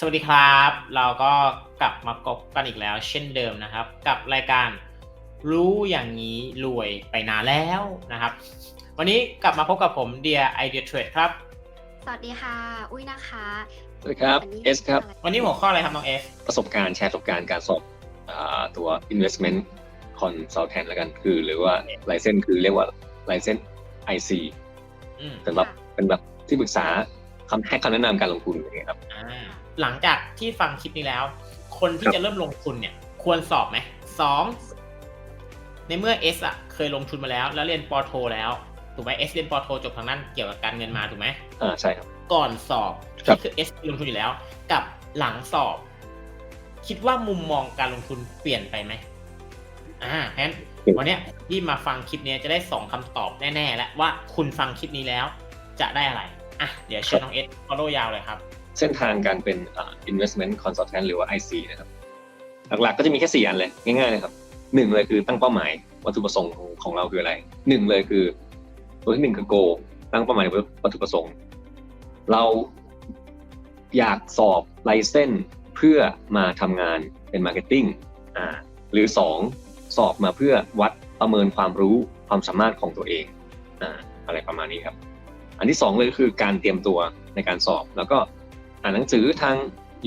สวัสดีครับ เราก็กลับมาพบกันอีกแล้ว เช่นเดิมนะครับ กับรายการรู้อย่างนี้รวยไปนานแล้วนะครับ วันนี้กลับมาพบกับผมเดียไอเดียเทรดครับ สวัสดีค่ะ อุ้ยนะคะสวัสดีครับวันนี้เอสครับ วันนี้หัวข้ออะไรครับน้องเอสประสบการณ์แชร์ประสบการณ์การสอบอาตัว investment consultant แล้วกันคือ หรือว่า license คือเรียกว่า license IC อืมสำหรับเป็นแบบที่ปรึกษาคำให้คำแนะนำการลงทุนอย่างเงี้ยครับอ่า หลังจากที่ฟังคลิปนี้แล้ว คนที่ครับจะเริ่มลงทุนเนี่ย ควรสอบไหมสองในเมื่อเอสอะเคยลงทุนมาแล้ว แล้วเรียนปอโท แล้วถูกไหมเอสเรียนปอโทจบทางนั้นเกี่ยวกับการเงินมาถูกไหมอ่าใช่ครับ ก่อนสอบครับที่คือเอสลงทุนอยู่แล้ว กับหลังสอบ คิดว่ามุมมองการลงทุนเปลี่ยนไปไหมอ่าเพราะฉะนั้นวันเนี้ยที่มาฟังคลิปนี้จะได้สองคำตอบแน่ๆแล้วว่าคุณฟังคลิปนี้แล้ว จะได้อะไรอะเดี๋ยวเชิญน้องเอสฟอลโล่ยาวเลยครับ เส้นทางการเป็นอ่า investment consultant หรือว่า IC นะครับหลักๆก็จะมีแค่สี่อันเลยง่ายๆเลยครับหนึ่งเลยคือตั้งเป้าหมายวัตถุประสงค์ของเราคืออะไรหนึ่งเลยคือ ตัวที่หนึ่งคือ goal ตั้งเป้าหมายวัตถุประสงค์ เราอยากสอบไลเซนเพื่อมาทำงานเป็นมาร์เก็ตติ้งอ่าหรือสองสอบมาเพื่อวัดประเมินความรู้ความสามารถของตัวเองอ่าอะไรประมาณนี้ครับ อันที่สองเลยก็คือการเตรียมตัวในการสอบแล้วก็ อ่านหนังสือทาง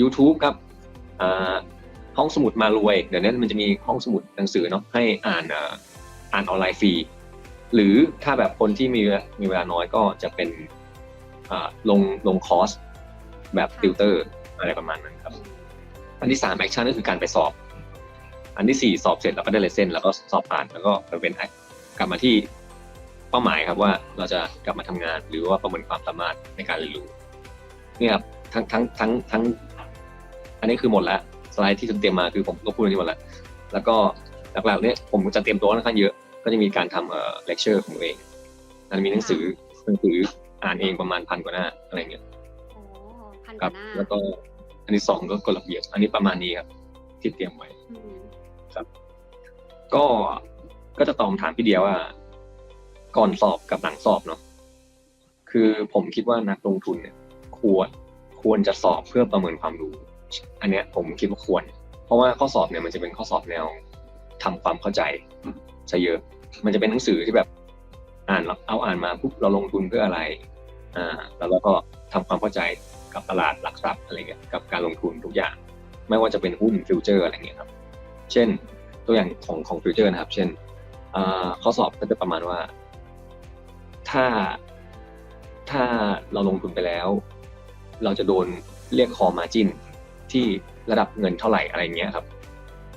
YouTube ครับอ่าห้องสมุดมารวย เดี๋ยวนี้มันจะมีห้องสมุดหนังสือเนาะให้อ่านอ่าอ่านออนไลน์ฟรี หรือถ้าแบบคนที่มีมีเวลาน้อยก็จะเป็นอ่าลงลงคอร์สแบบติวเตอร์อะไรประมาณนั้นครับ อันที่สามแอคชั่นก็คือการไปสอบ อันที่สี่สอบเสร็จแล้วก็ได้เลเซนแล้วก็สอบผ่านแล้วก็ไปเป็นกลับมาที่เป้าหมายครับว่าเราจะกลับมาทำงานหรือว่าประเมินความสามารถในการเรียนรู้เนี่ยครับ ทั้งทั้งทั้งทั้ง อันนี้คือหมดแล้วสไลด์ที่ผมเตรียมมาคือผมก็พูดอันนี้หมดแล้วแล้วก็หลักๆเนี่ยผมจะเตรียมตัวค่อนข้างเยอะก็จะมีการทำเอ่อเลคเชอร์ของตัวเองอันมีหนังสือหนังสืออ่านเองประมาณพันกว่าหน้าอะไรเงี้ยโอ้พันกครัว่าบหน้าแล้วก็อันที่สองก็กฎระเบียบอันนี้ประมาณนี้ครับที่เตรียมไว้ อืมก็ก็จะตอบคำถามพี่เดียว่า ก่อนสอบกับหลังสอบเนาะคือผมคิดว่านักลงทุนเนี่ย ควร ควรจะสอบเพื่อประเมินความรู้ อันเนี้ยผมคิดว่าควร เพราะว่าข้อสอบเนี่ยมันจะเป็นข้อสอบแนวทำความเข้าใจซะเยอะ มันจะเป็นหนังสือที่แบบอ่านเอาอ่านมาปุ๊บเราลงทุนเพื่ออะไร อ่า แล้วเราก็ทำความเข้าใจกับตลาดหลักทรัพย์อะไรเงี้ย กับการลงทุนทุกอย่าง ไม่ว่าจะเป็นหุ้นฟิวเจอร์อะไรเงี้ยครับ เช่นตัวอย่างของของฟิวเจอร์นะครับ เช่นอ่าข้อสอบก็จะประมาณว่า ถ้าถ้าเราลงทุนไปแล้ว เราจะโดนเรียกคอมาจินที่ระดับเงินเท่าไหร่อะไรเงี้ยครับ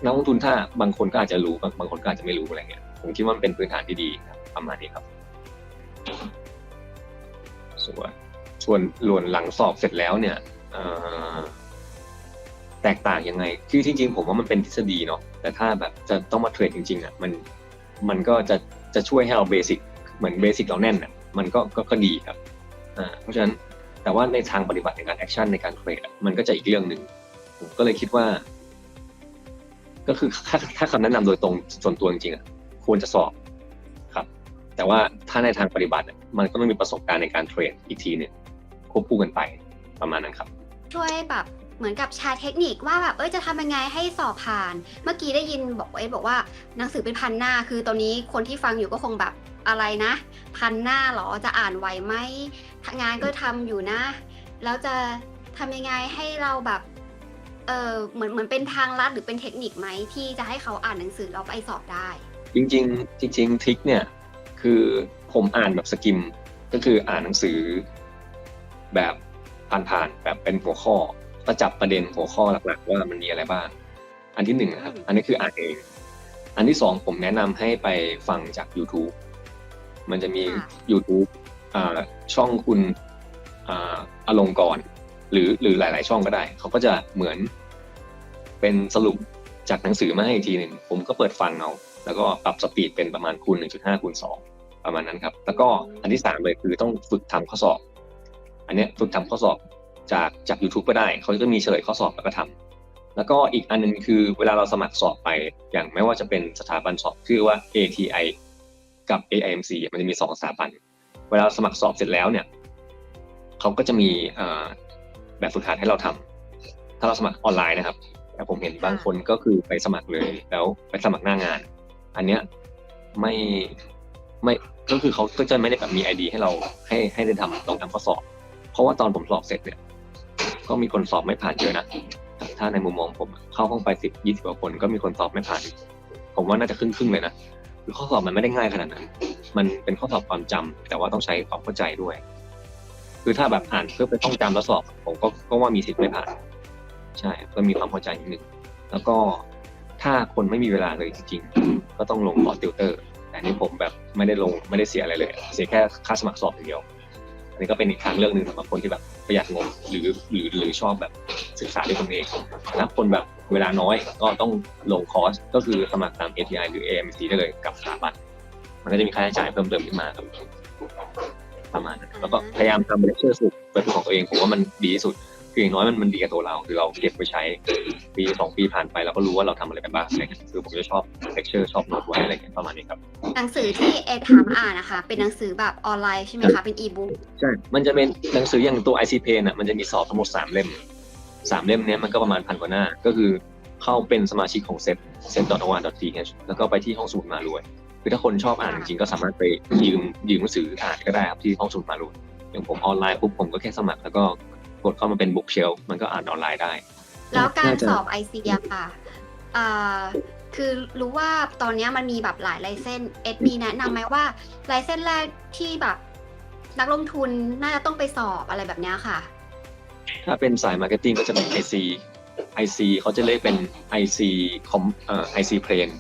นักลงทุนถ้าบางคนก็อาจจะรู้บางบางคนก็อาจจะไม่รู้อะไรเงี้ยผมคิดว่ามันเป็นพื้นฐานที่ดีครับประมาณนี้ครับส่วนส่วนหลวนหลังสอบเสร็จแล้วเนี่ยแตกต่างยังไง คือจริงๆ ผมว่ามันเป็นทฤษฎีเนาะแต่ถ้าแบบจะต้องมาเทรดจริงๆอะมันมันก็จะจะช่วยให้เราเบสิกเหมือนเบสิกเราแน่นอะมันก็ก็ก็ดีครับอ่าเพราะฉะนั้น แต่ว่าในทางปฏิบัติในการแอคชั่นในการเทรดมันก็จะอีกเรื่องหนึ่งผมก็เลยคิดว่า ก็คือถ้าถ้าคำแนะนำโดยตรงส่วนตัวจริงๆควรจะสอบครับ แต่ว่าถ้าในทางปฏิบัติมันก็ต้องมีประสบการณ์ในการเทรดอีกทีหนึ่งควบคู่กันไปประมาณนั้นครับ ช่วยแบบเหมือนกับแชร์เทคนิคว่าแบบเอ้ยจะทำยังไงให้สอบผ่าน เมื่อกี้ได้ยินบอกเอ้ยบอกว่าหนังสือเป็นพันหน้า คือตอนนี้คนที่ฟังอยู่ก็คงแบบอะไรนะ พันหน้าเหรอจะอ่านไหวไหม งานก็ทำอยู่นะ แล้วจะทำยังไงให้เราแบบ เออเหมือนเหมือนเป็นทางลัดหรือเป็นเทคนิคไหมที่จะให้เขาอ่านหนังสือเราไปสอบได้ จริงๆ จริงๆทริคเนี่ย คือผมอ่านแบบสกิม ก็คืออ่านหนังสือแบบผ่านๆแบบเป็นหัวข้อประจับประเด็นหัวข้อหลักๆ ว่ามันมีอะไรบ้าง อันที่หนึ่งนะครับ อันนี้คืออ่านเอง อันที่สองผมแนะนำให้ไปฟังจาก YouTube มันจะมี ค่ะ YouTube ช่องคุณอ่าอลงกรณ์หรือหรือหลาย ๆ ช่องก็ได้ เขาก็จะเหมือนเป็นสรุปจากหนังสือมาให้อีกทีหนึ่งผมก็เปิดฟังเอาแล้วก็ปรับสปีดเป็นประมาณคูณ1.5คูณ2ประมาณนั้นครับ แล้วก็อันที่สามเลยคือต้องฝึกทำข้อสอบ อันเนี้ยฝึกทำข้อสอบจากจาก YouTube ก็ได้ เขาจะมีเฉลยข้อสอบแล้วก็ทำแล้วก็อีกอันหนึงคือเวลาเราสมัครสอบไปอย่างไม่ว่าจะเป็นสถาบันสอบชื่อว่า ATI กับ AIMC มันจะมีสองสถาบัน เวลาสมัครสอบเสร็จแล้วเนี่ยเขาก็จะมีอ่าแบบฝึกหัดให้เราทำถ้าเราสมัครออนไลน์นะครับ แต่ผมเห็นบางคนก็คือไปสมัครเลยแล้วไปสมัครหน้างาน อันเนี้ยไม่ไม่ก็คือเขาก็จะไม่ได้แบบมีไอดีให้เราให้ให้ได้ทำลองทำข้อสอบ เพราะว่าตอนผมสอบเสร็จเนี่ย ก็มีคนสอบไม่ผ่านเยอะนะถ้าในมุมมองผมเข้าห้องไปสิบยี่สิบกว่าคนก็มีคนสอบไม่ผ่าน ผมว่าน่าจะครึ่งครึ่งๆเลยนะคือข้อสอบมันไม่ได้ง่ายขนาดนั้น มันเป็นข้อสอบความจำแต่ว่าต้องใช้ความเข้าใจด้วย คือถ้าแบบอ่านเพื่อไปท่องจำแล้วสอบ ผมก็ก็ว่ามีสิทธิ์ไม่ผ่าน ใช่ก็มีความเข้าใจนิดนึงแล้วก็ถ้าคนไม่มีเวลาเลยจริงๆก็ต้องลงคอร์สติวเตอร์ แต่นี้ผมแบบไม่ได้ลงไม่ได้เสียอะไรเลย เสียแค่ค่าสมัครสอบอย่างเดียวอันนี้ก็เป็นอีกทางเลือกหนึ่งสำหรับคนที่แบบประหยัดงบหรือหรือหรือชอบแบบศึกษาด้วยตนเองถ้าคนแบบเวลาน้อยก็ต้องลงคอร์สก็คือสมัครตาม ATI หรือ AMC ได้เลยกับสถาบัน มันก็จะมีค่าใช้จ่ายเพิ่มเติมขึ้นมาครับประมาณนั้นแล้วก็พยายามทำเลคเชอร์สุดเป็นของตัวเองผมว่ามันดีที่สุดคืออย่างน้อยมันมันดีกับตัวเรา คือเราเก็บไว้ใช้ปีสองปีผ่านไปเราก็รู้ว่าเราทำอะไรไปบ้างอะไรเงี้ยคือผมจะชอบเลคเชอร์ชอบโน้ตไว้อะไรเงี้ยประมาณนี้ครับ หนังสือที่เอถามอ่านนะคะ เป็นหนังสือแบบออนไลน์ใช่ไหมคะ เป็นอีบุ๊กใช่ มันจะเป็นหนังสืออย่างตัว IC p a n อะมันจะมีสอบทั้งหมดสามเล่มสามเล่มเนี้ยมันก็ประมาณพันกว่าหน้า ก็คือเข้าเป็นสมาชิกของเซ็ตเซ็ต o อ t th แล้วก็ไปที่ห้องสมุดมารวย คือถ้าคนชอบอ่านจริงๆก็สามารถไปยืมยืมหนังสืออ่านก็ได้ครับที่ห้องสมุดมารวยอย่างผมออนไลน์ปุ๊บผมก็แค่สมัคร แล้วก็กดเข้ามาเป็นบุ๊กเชลมันก็อ่านออนไลน์ได้ แล้วการน่าจะสอบไอซีอะค่ะอ่าคือรู้ว่าตอนเนี้ยมันมีแบบหลายไลเส้นเอสมีแนะนำไหมว่าไลเส้นแรกที่แบบนักลงทุนน่าจะต้องไปสอบอะไรแบบเนี้ยค่ะ ถ้าเป็นสายมาร์เก็ตติ้งก็จะเป็น IC IC เขาจะเรียกเป็น IC คอมเอ่อ IC Plane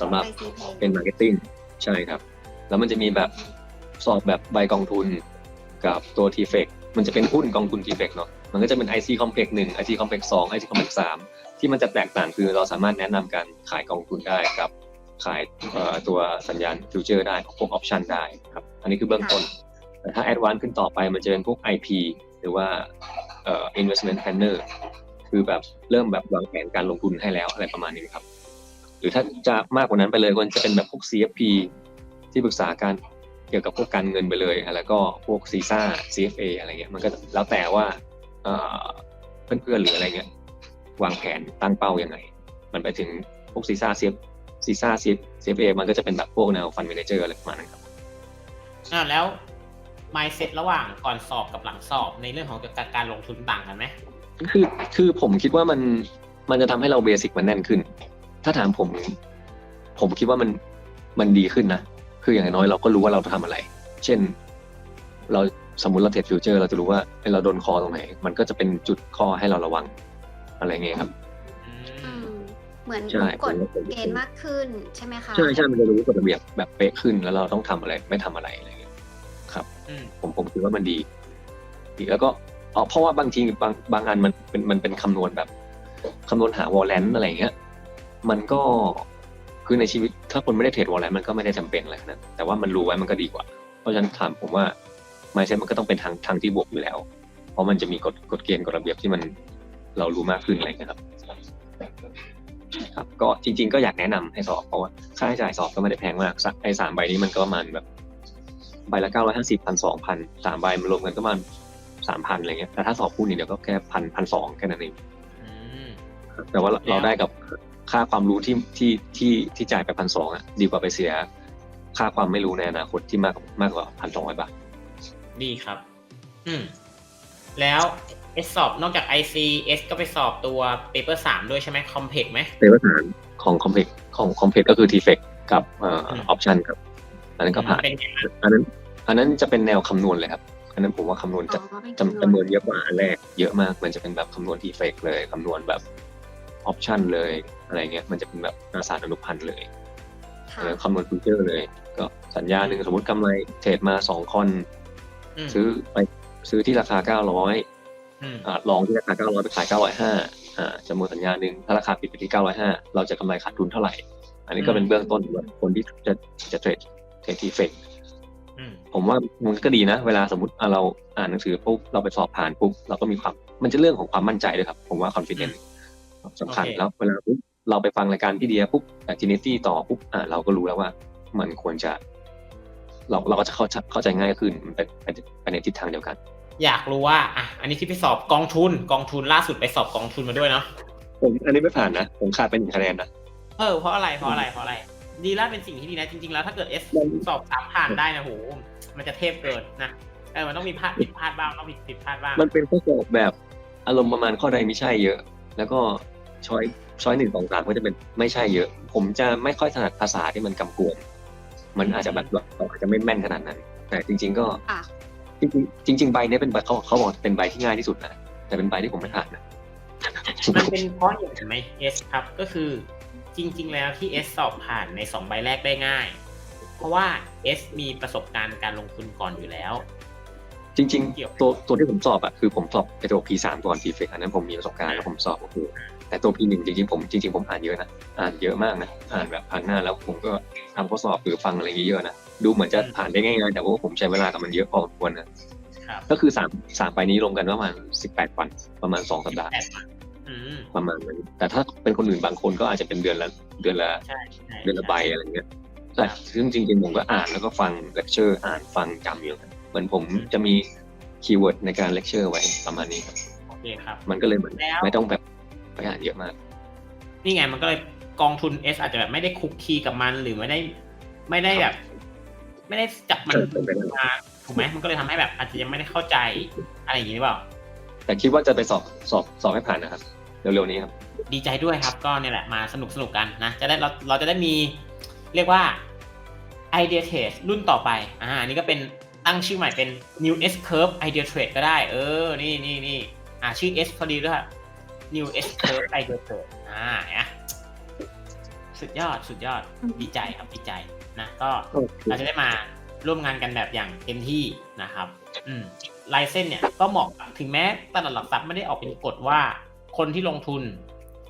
สำหรับ IC Plane เป็นมาร์เก็ตติ้งใช่ครับ แล้วมันจะมีแบบสอบแบบใบกองทุนกับตัว t f e c มันจะเป็นหุ้นกองทุน t f e c เนาะมันก็จะเป็น IC Complex 1 IC Complex 2 IC Complex 3 ที่มันจะแตกต่างคือเราสามารถแนะนำการขายกองทุนได้กับขายเอ่อตัวสัญญาณฟิวเจอร์ได้พวกออปชันได้ครับ อันนี้คือเบื้องต้น แต่ถ้าแอดวานซ์ขึ้นต่อไปมันจะเป็นพวก IP หรือว่าเอ่อ investment planner คือแบบเริ่มแบบวางแผนการลงทุนให้แล้วอะไรประมาณนี้ครับห รือถ้าจะมากกว่านั้นไปเลยก็จะเป็นแบบพวก CFP ที่ปรึกษาการเกี่ยวกับพวกการเงินไปเลยแล้วก็พวกซีซ่า CFA อะไรเงี้ยมันก็แล้วแต่ว่าเอ่อเพื่อนๆหรืออะไรเงี้ยวางแผนตั้งเป้ายังไง มันไปถึงพวกซีซ่า CF ซีซ่า CFA มันก็จะเป็นแบบพวกแนวฟันเมนเจอร์อะไรประมาณนั้นครับอ่าแล้ว mindset ระหว่างก่อนสอบกับหลังสอบในเรื่องของเกี่ยวกับการลงทุนต่างกันไหมคือคือผมคิดว่ามันมันจะทำให้เราเบสิกมันแน่นขึ้น ถ้าถามผม ผมคิดว่ามันมันดีขึ้นนะ คืออย่างน้อยเราก็รู้ว่าเราทำอะไร เช่น เราสมมติเราเทรดฟิวเจอร์ เราจะรู้ว่าเอ้ยเราโดนคอตรงไหน มันก็จะเป็นจุดคอให้เราระวัง อะไรเงี้ยครับอือืมมเหมือนใช่รู้กฎเกณฑ์มากขึ้นใช่ไหมคะใช่ใช่มันจะรู้กฎระเบียบแบบเป๊ะขึ้นแล้วเราต้องทำอะไร ไม่ทำอะไรอะไรเงี้ยครับอืมผมผมคิดว่ามันดีดีแล้วก็อ๋อเพราะว่าบางทีบางบางอันมันเป็นมันเป็นคำนวณแบบคำนวณหาวอลเลนอะไรอย่างเงี้ย มันก็คือในชีวิตถ้าคนไม่ได้เทรดวอลเลนมันก็ไม่ได้จำเป็นอะไรขนาดนั้นแต่ว่ามันรู้ไว้มันก็ดีกว่า เพราะฉะนั้นถามผมว่าไมเซ็ตมันก็ต้องเป็นทางทางที่บวกอยู่แล้ว เพราะมันจะมีกฎกฎเกณฑ์กฎระเบียบที่มันเรารู้มากขึ้นอะไรอย่างเงี้ยครับครับก็จริง ๆ ก็อยากแนะนำให้สอบเพราะว่าค่าใช้จ่ายสอบก็ไม่ได้แพงมากสักไอ้สามใบนี้มันก็ประมาณแบบใบละเก้าร้อยห้าสิบพันสองพันสามใบมันรวมกันก็ประมาณสามพันอะไรเงี้ยแต่ถ้าสอบคู่นี่เดี๋ยวก็แค่พันพันสองแค่นั้นเองอืมครับแต่ว่าเราเราได้กับ ค่าความรู้ที่ที่ที่ที่จ่ายไปพันสองอะดีกว่าไปเสีย ค่าความไม่รู้ในอนาคตที่มากมากกว่าพันสองร้อยบาทดีครับ อืมแล้วเอสสอบนอกจาก IC S ก็ไปสอบตัว paper สามด้วยใช่ไหม complex ไหมในภาษาของคอมเพล็กของคอมเพล็กก็คือ t f e c กับเออืมอปชันครับ อันนั้นก็ผ่านเป็นไงบ้างอันนั้น อันนั้นจะเป็นแนวคำนวณเลยครับ อันนั้นผมว่าคำนวณจะอ๋อเป็นจำจำนวนเยอะกว่าอันแรกเยอะมาก มันจะเป็นแบบคำนวณที่เฟกเลยคำนวณแบบออปชันเลยอะไรเงี้ยมันจะเป็นแบบอาสารอนุพันธ์เลยค่ะแล้วคำนวณฟิวเจอร์เลย ก็สัญญาหนึ่งสมมติกำไรเทรดมาสองคอนอืมซื้อไปซื้อที่ราคาเก้าร้อยอืมอ่าลองที่ราคาเก้าร้อยไปขายเก้าร้อยห้าอ่าจำนวนสัญญาหนึ่งถ้าราคาปิดไปที่เก้าร้อยห้าเราจะกำไรขาดทุนเท่าไหร่ อันนี้ก็เป็นเบื้องต้นสำหรับคนที่จะจะเทรดเทรดที่เฟกอืมผมว่ามันก็ดีนะ เวลาสมมติอะเราอ่านหนังสือปุ๊บเราไปสอบผ่านปุ๊บเราก็มีความมันจะเรื่องของความมั่นใจด้วยครับ ผมว่า confidence สำคัญโอเคแล้วเวลาปุ๊บ เราไปฟังรายการพี่เดียปุ๊บ activity ต่อปุ๊บอะเราก็รู้แล้วว่ามันควรจะ เราเราก็จะเข้าใจเข้าใจง่ายขึ้นมันไปไปไปในทิศทางเดียวกัน อยากรู้ว่าอะอันนี้ที่ไปสอบกองทุนกองทุนล่าสุดไปสอบกองทุนมาด้วยเนาะผมอันนี้ไม่ผ่านนะผมขาดไปหนึ่งคะแนนนะเออเพราะอะไรเพราะอะไรเพราะอะไร ดีแล้วเป็นสิ่งที่ดีนะจริง ๆ แล้วถ้าเกิดเอสมันสอบสามผ่านได้นะโหมันจะเทพเกินนะเออมันต้องมีพลาดผิดพลาดบ้างต้องผิดผิดพลาดบ้างมันเป็นข้อสอบแบบอารมณ์ประมาณข้อใดไม่ใช่เยอะ แล้วก็ช้อย ช้อยหนึ่งสองสามก็จะเป็นไม่ใช่เยอะ ผมจะไม่ค่อยถนัดภาษาที่มันกำกวมมันอาจจะแบบเราอาจจะไม่แม่นขนาดนั้น แต่จริง ๆ ก็อะจริงๆจริงๆใบเนี้ยเป็นใบเขาเขาบอกเป็นใบที่ง่ายที่สุดนะแต่เป็นใบที่ผมไม่ผ่านนะมันเป็นเพราะอย่างไรไหมเอสครับก็คือจริง ๆ แล้วที่เอสสอบผ่านในสองใบแรกได้ง่าย เพราะว่าเอสมีประสบการณ์การลงทุนก่อนอยู่แล้ว จริงเกี่ยวๆตัวตัวที่ผมสอบอะคือผมสอบไอตัว P3 ก่อน P เฟกอันนั้นผมมีประสบการณ์แล้วผมสอบโอเค แต่ตัว P1 จริงๆผมจริงๆผมอ่านเยอะนะอ่านเยอะมากนะอ่านแบบผ่านหน้าแล้วผมก็ทำข้อสอบหรือฟังอะไรเยอะๆนะดูเหมือนจะผ่านได้ง่ายๆแต่ว่าผมใช้เวลากับมันเยอะพอสมควรนะครับก็คือสามสามใบนี้รวมกันประมาณสิบแปดวันประมาณสองสัปดาห์แปดวันอืมประมาณนั้นแต่ถ้าเป็นคนอื่นบางคนก็อาจจะเป็นเดือนละเดือนละใช่ใช่เดือนละใบอะไรเงี้ยแต่ซึ่งจริงๆผมก็อ่านแล้วก็ฟังเลคเชอร์ อ่านฟังจำอยู่นะเหมือนผมจะมีคีย์เวิร์ดในการเลคเชอร์ไว้ประมาณนี้ครับโอเคครับ มันก็เลยเหมือนแล้วไม่ต้องแบบ ไปอ่านเยอะมาก นี่ไงมันก็เลยกองทุนเอสอาจจะแบบไม่ได้คุกคีกับมันหรือไม่ได้ไม่ได้แบบ ไม่ได้จับมันใช่เป็นไปได้มาถูกไหมมันก็เลยทำให้แบบ อาจจะยังไม่ได้เข้าใจอะไรอย่างนี้หรือเปล่า แต่คิดว่าจะไปสอบสอบสอบให้ผ่านนะครับเร็วๆนี้ครับ ดีใจด้วยครับก็เนี่ยแหละมาสนุกสนุกกันนะจะได้เราเราจะได้มี เรียกว่าไอเดียเทรดรุ่นต่อไปอ่าอันนี้ก็เป็นตั้งชื่อใหม่เป็น New S Curve Idea Trade ก็ได้ เออ นี่นี่นี่อ่าชื่อ S พอดีด้วย New S Curve Idea Trade อ่าเนี่ยสุดยอดสุดยอดดีใจครับดีใจนะก็เราจะได้มาร่วมงานกันแบบอย่างเต็มที่นะครับ อืมลายเส้นเนี่ยก็เหมาะกับถึงแม้ตลาดหลักทรัพย์ไม่ได้ออกเป็นกฎว่า คนที่ลงทุน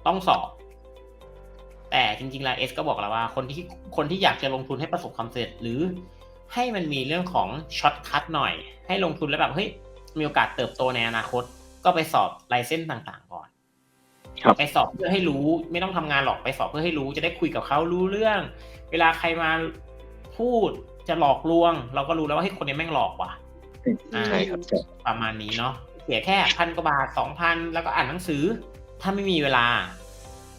ต้องสอบ แต่จริงๆลายเอสก็บอกแล้วว่าคนที่คนที่อยากจะลงทุนให้ประสบความสำเร็จหรือให้มันมีเรื่องของช็อตคัทหน่อย ให้ลงทุนแล้วแบบเฮ้ยมีโอกาสเติบโตในอนาคต ก็ไปสอบลายเส้นต่างๆก่อนครับ ไปสอบเพื่อให้รู้ ไม่ต้องทำงานหรอกไปสอบเพื่อให้รู้ จะได้คุยกับเขารู้เรื่อง เวลาใครมาพูดจะหลอกลวง เราก็รู้แล้วว่าให้ยคนนี้แม่งหลอกว่ะอ่าใช่ครับใช่ประมาณนี้เนาะเสียแค่พันกว่าบาทสองพันแล้วก็อ่านหนังสือ ถ้าไม่มีเวลา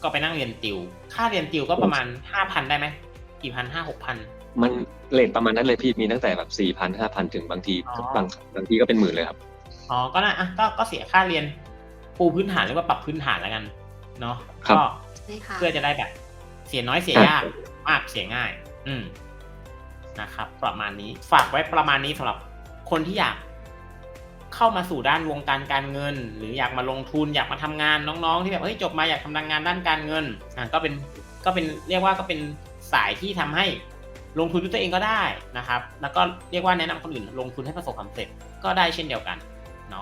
ก็ไปนั่งเรียนติว ค่าเรียนติวก็ประมาณห้าพันได้ไหมกี่พันห้าหกพันมันเลทประมาณนั้นเลยพี่มีตั้งแต่แบบสี่พันห้าพันถึงบางทีอ๋อบางบางทีก็เป็นหมื่นเลยครับอ๋อก็น่าอะก็ก็เสียค่าเรียน ปูพื้นฐานหรือว่าปรับพื้นฐานแล้วกันเนาะครับก็ใช่ค่ะเพื่อจะได้แบบ เสียน้อยเสียยากมากเสียง่าย อืมนะครับ ประมาณนี้ฝากไว้ประมาณนี้สำหรับคนที่อยากเข้ามาสู่ด้านวงการการเงิน หรืออยากมาลงทุนอยากมาทำงานน้องๆ ที่แบบเฮ้ยจบมาอยากทำงานด้านการเงินอะก็เป็นก็เป็นเรียกว่าก็เป็นสายที่ทำให้ลงทุนด้วยตัวเองก็ได้นะครับ แล้วก็เรียกว่าแนะนำคนอื่นลงทุนให้ประสบความสำเร็จก็ได้เช่นเดียวกันเนาะ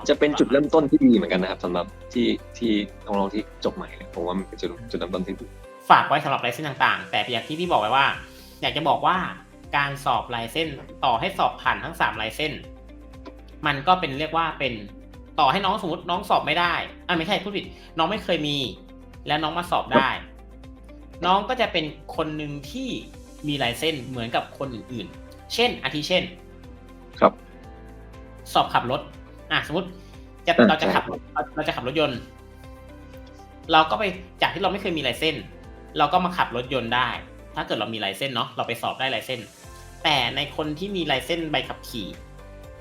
จะเป็นจุดเริ่มต้นที่ดีเหมือนกันนะครับสำหรับที่ที่น้องๆที่จบใหม่เนี่ยผมว่ามันเป็นจุดจุดเริ่มต้นที่ดีฝากไว้สำหรับลายเส้นต่างๆ แต่อย่างที่พี่บอกไว้ว่า อยากจะบอกว่าการสอบลายเส้นต่อให้สอบผ่านทั้งสามลายเส้น มันก็เป็นเรียกว่าเป็นต่อให้น้องสมมติน้องสอบไม่ได้อ่าไม่ใช่พูดผิด น้องไม่เคยมี แล้วน้องมาสอบได้ น้องก็จะเป็นคนหนึ่งที่มีลายเส้นเหมือนกับคนอื่นๆ เช่นอาทิเช่น ครับ สอบขับรถ อะสมมติจะอ่าเราจะใช่ขับเราเราจะขับรถยนต์ เราก็ไปจากที่เราไม่เคยมีลายเส้นเราก็มาขับรถยนต์ได้ ถ้าเกิดเรามีลายเส้นเนาะเราไปสอบได้ลายเส้นแต่ในคนที่มีลายเส้นใบขับขี่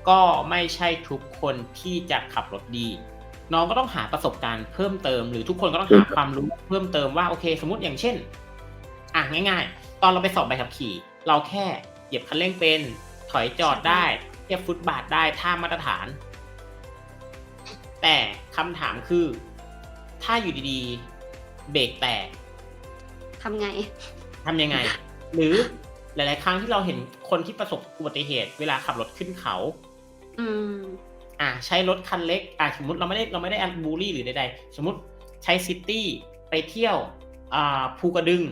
ก็ไม่ใช่ทุกคนที่จะขับรถดี น้องก็ต้องหาประสบการณ์เพิ่มเติม หรือทุกคนก็ต้องหาความรู้เพิ่มเติมว่าโอเค สมมติอย่างเช่น อะง่าย ๆ ตอนเราไปสอบใบขับขี่ เราแค่เหยียบคันเร่งเป็นถอยจอดได้เทียบฟุตบาทได้ท่ามาตรฐาน แต่คำถามคือ ถ้าอยู่ดีๆ เบรกแตกทำไงทำยังไง หรือหลาย ๆ ครั้งที่เราเห็นคนที่ประสบอุบัติเหตุ เวลาขับรถขึ้นเขา อืม อะใช้รถคันเล็ก อะสมมติเราไม่ได้เราไม่ได้แอนบูลลี่หรือใด ๆ สมมติใช้ซิตี้ไปเที่ยว อ่าภูกระดึง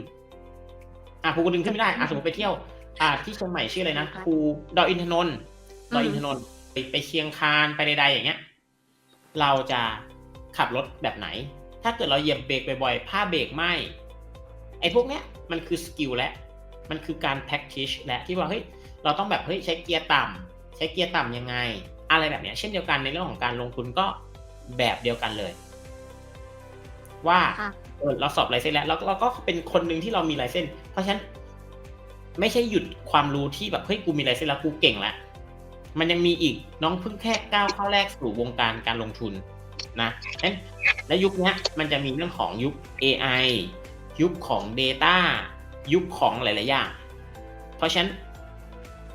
อะภูกระดึงขึ้นไม่ได้ อะสมมติไปเที่ยว อ่า ที่เชียงใหม่ชื่ออะไรนะภูดอยอินทนนท์ดอยอินทนนท์ไปไปเชียงคานไปใด ๆ อย่างเงี้ย เราจะขับรถแบบไหน ถ้าเกิดเราเหยียบเบรกบ่อยๆผ้าเบรกไหมไอ้พวกเนี้ยมันคือสกิลและ มันคือการ practice และที่ว่าเฮ้ยเราต้องแบบเฮ้ยใช้เกียร์ต่ำใช้เกียร์ต่ำยังไง อะไรแบบเนี้ยเช่นเดียวกันในเรื่องของการลงทุนก็แบบเดียวกันเลย ว่าค่ะเออเราสอบไลเซนส์แล้วแล้วเราก็เป็นคนหนึ่งที่เรามีไลเซนส์เพราะฉะนั้นไม่ใช่หยุดความรู้ที่แบบเฮ้ยกูมีไลเซนส์แล้วกูเก่งแล้ว มันยังมีอีกน้องเพิ่งแค่ก้าวเข้าแรกสู่วงการการลงทุนนะงั้นและยุคเนี้ยมันจะมีเรื่องของยุค AI ยุคของ Data ยุคของหลาย ๆ อย่าง เพราะฉะนั้น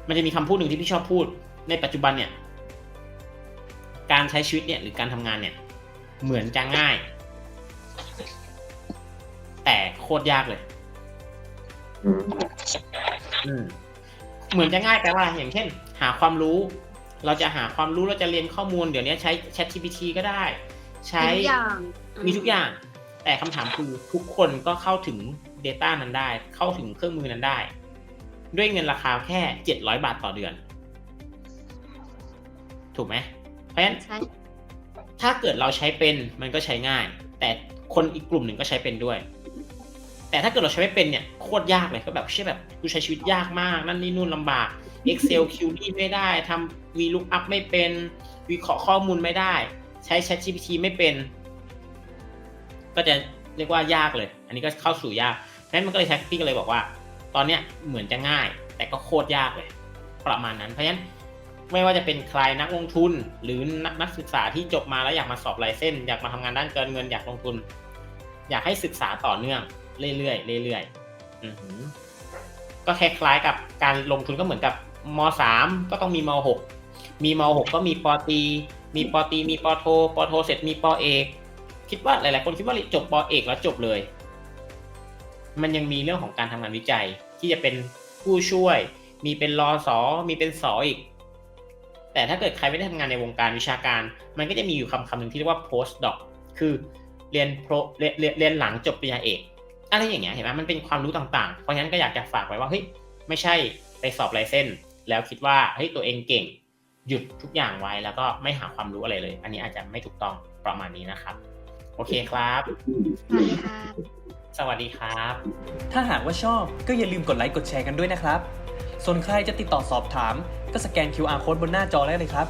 มันจะมีคำพูดหนึ่งที่พี่ชอบพูด ในปัจจุบันเนี่ย การใช้ชีวิตเนี่ยหรือการทำงานเนี่ย เหมือนจะง่าย แต่โคตรยากเลยอืมอืมเหมือนจะง่ายแต่ว่าอย่างเช่น หาความรู้ เราจะหาความรู้เราจะเรียนข้อมูลเดี๋ยวนี้ใช้ ChatGPT ก็ได้ ใช้มีทุกอย่างมีทุกอย่าง แต่คำถามคือทุกคนก็เข้าถึง Data นั้นได้ เข้าถึงเครื่องมือนั้นได้ ด้วยเงินราคาแค่700บาทต่อเดือน ถูกไหมเพราะฉะนั้นใช่ถ้าเกิดเราใช้เป็นมันก็ใช้ง่าย แต่คนอีกกลุ่มหนึ่งก็ใช้เป็นด้วย แต่ถ้าเกิดเราใช้ไม่เป็นเนี่ยโคตรยากเลยก็แบบเชื่อแบบกูใช้ชีวิตยากมาก นั่นนี่นู่นลำบาก Excel q d ไม่ได้ทำ VLOOKUP ไม่เป็นวิเคราะห์ข้อมูลไม่ได้ ใช้ ChatGPT ไม่เป็น ก็จะเรียกว่ายากเลย อันนี้ก็เข้าสู่ยากเพราะฉะนั้นมันก็เลยแท็กซี่ก็เลยบอกว่า ตอนเนี้ยเหมือนจะง่าย แต่ก็โคตรยากเลย ประมาณนั้นเพราะฉะนั้นไม่ว่าจะเป็นใครนักลงทุน หรือนักนักศึกษาที่จบมาแล้วอยากมาสอบไลเซนส์อยากมาทำงานด้านการเงินอยากลงทุน อยากให้ศึกษาต่อเนื่อง เรื่อยๆเรื่อยๆก็คล้ายๆกับการลงทุนก็เหมือนกับ มสามก็ต้องมีมหกมีมหกก็มีปอตี มีปอตี มีปอโท ปอโทเสร็จมีปอเอก คิดว่าหลาย ๆ คนคิดว่าจบปอเอกแล้วจบเลย มันยังมีเรื่องของการทำงานวิจัย ที่จะเป็นผู้ช่วย มีเป็นรอสอมีเป็นสออีก แต่ถ้าเกิดใครไม่ได้ทำงานในวงการวิชาการ มันก็จะมีอยู่คำคำหนึ่งที่เรียกว่า post doc คือเรียนโปรเรเรียนเรียนหลังจบปริญญาเอกอะไรอย่างเงี้ยเห็นไหมมันเป็นความรู้ต่าง ๆ เพราะฉะนั้นก็อยากจะฝากไว้ว่าเฮ้ยไม่ใช่ไปสอบไลเซนส์ แล้วคิดว่าเฮ้ยตัวเองเก่ง หยุดทุกอย่างไว้แล้วก็ไม่หาความรู้อะไรเลย อันนี้อาจจะไม่ถูกต้องประมาณนี้นะครับ โอเคครับสวัสดีค่ะสวัสดีครับ ถ้าหากว่าชอบก็อย่าลืมกดไลค์กดแชร์กันด้วยนะครับ ส่วนใครจะติดต่อสอบถาม ก็สแกน QR code บนหน้าจอได้เลยครับ